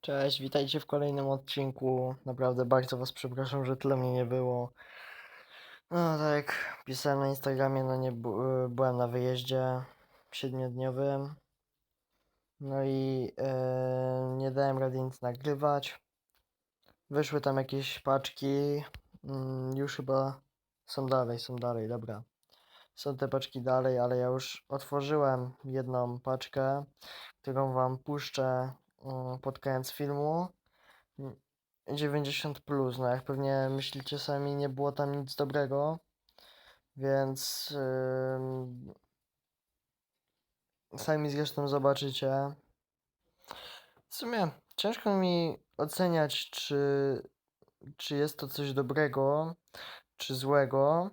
Cześć, witajcie w kolejnym odcinku. Naprawdę bardzo Was przepraszam, że tyle mnie nie było. No tak pisałem na Instagramie, no nie y, byłem na wyjeździe siedmiodniowym. No i e, nie dałem rady nic nagrywać. Wyszły tam jakieś paczki. Mm, już chyba są dalej, są dalej, dobra. Są te paczki dalej, ale ja już otworzyłem jedną paczkę, którą Wam puszczę mm, pod koniec filmu. Mm, 90 plus, no jak pewnie myślicie sami, nie było tam nic dobrego, więc ym, sami zresztą zobaczycie. W sumie ciężko mi oceniać, czy, czy jest to coś dobrego, czy złego,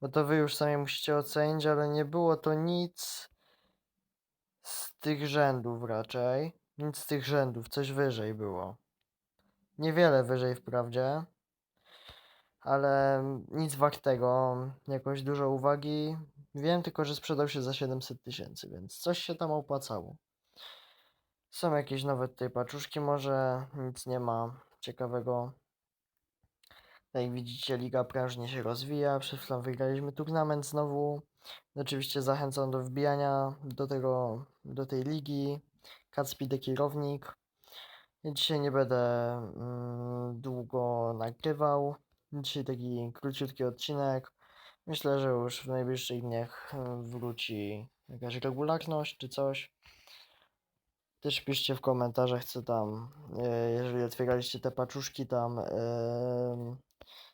bo to wy już sami musicie ocenić, ale nie było to nic z tych rzędów raczej. Nic z tych rzędów, coś wyżej było. Niewiele wyżej wprawdzie, ale nic wartego, jakoś dużo uwagi. Wiem tylko, że sprzedał się za 700 tysięcy, więc coś się tam opłacało. Są jakieś nowe tutaj paczuszki, może nic nie ma ciekawego. Jak widzicie, liga prężnie się rozwija. Przed chwilą wygraliśmy turnament znowu. Oczywiście zachęcam do wbijania do tego, do tej ligi. Kacpi kierownik. Ja dzisiaj nie będę mm, długo nagrywał. Dzisiaj taki króciutki odcinek. Myślę, że już w najbliższych dniach e, wróci jakaś regularność czy coś. Też piszcie w komentarzach, co tam, e, jeżeli otwieraliście te paczuszki tam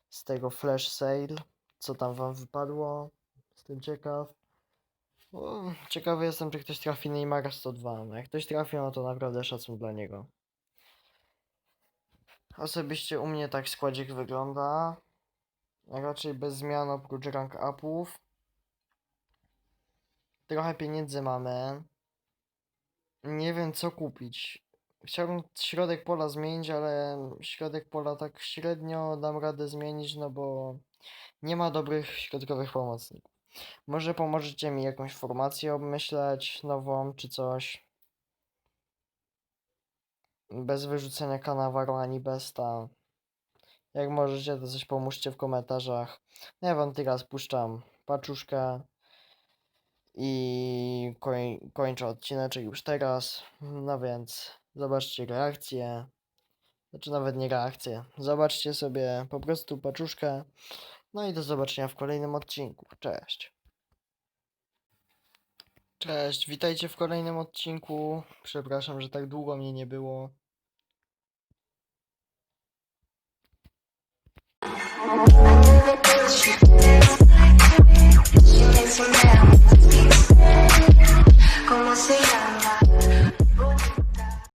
z tego flash sale, co tam wam wypadło. Jestem ciekaw. Ciekawy jestem, czy ktoś trafi Neymara 102. No, jak ktoś trafi, no to naprawdę szacun dla niego. Osobiście u mnie tak składzik wygląda. Raczej bez zmian oprócz rank upów. Trochę pieniędzy mamy. Nie wiem co kupić. Chciałbym środek pola zmienić, ale środek pola tak średnio dam radę zmienić, no bo nie ma dobrych środkowych pomocników. Może pomożecie mi jakąś formację obmyśleć nową czy coś. Bez wyrzucenia kanawaro ani besta. Jak możecie, to coś pomóżcie w komentarzach. No Ja wam teraz puszczam paczuszkę i koń, kończę odcineczek już teraz. No więc Zobaczcie reakcję. Znaczy nawet nie reakcję. Zobaczcie sobie po prostu paczuszkę. No i do zobaczenia w kolejnym odcinku. Cześć. Cześć, witajcie w kolejnym odcinku. Przepraszam, że tak długo mnie nie było.